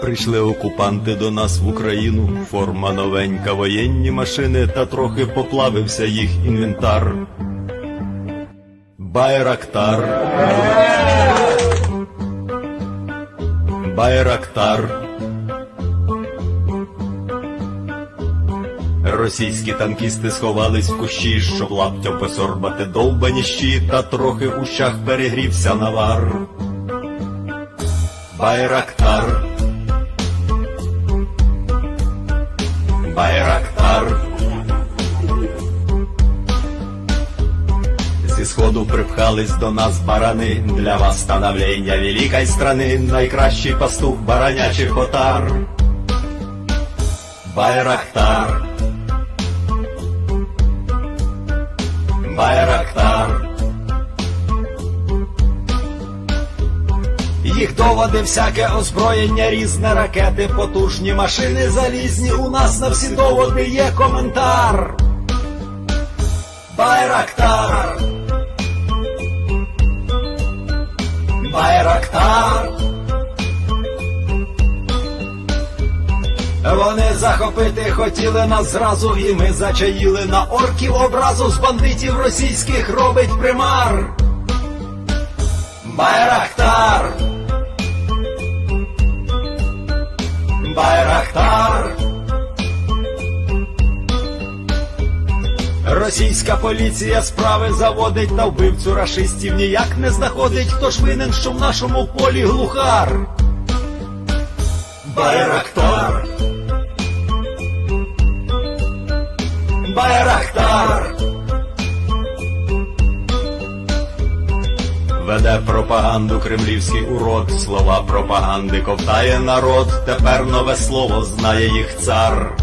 Прийшли окупанти до нас в Україну, форма новенька, воєнні машини, та трохи поплавився їх інвентар. Байрактар. Байрактар. Російські танкісти сховались в кущі, щоб лаптям посорбати довбані щі, та трохи у щах перегрівся навар. Байрактар. Байрактар. Зі сходу припхались до нас барани Для восстановлення великої страни Найкращий пастух баранячих отар Байрактар Їх доводи, всяке озброєння, різне ракети, потужні машини залізні. У нас на всі доводи є коментар. Байрактар. Байрактар. Вони захопити хотіли нас зразу, і ми зачаїли на орків образу з бандитів російських робить примар. Байрактар. Російська поліція справи заводить та вбивцю рашистів ніяк не знаходить, хто ж винен, що в нашому полі глухар. Байрактар. Байрактар. Веде пропаганду кремлівський урод, слова пропаганди ковтає народ, тепер нове слово знає їх цар.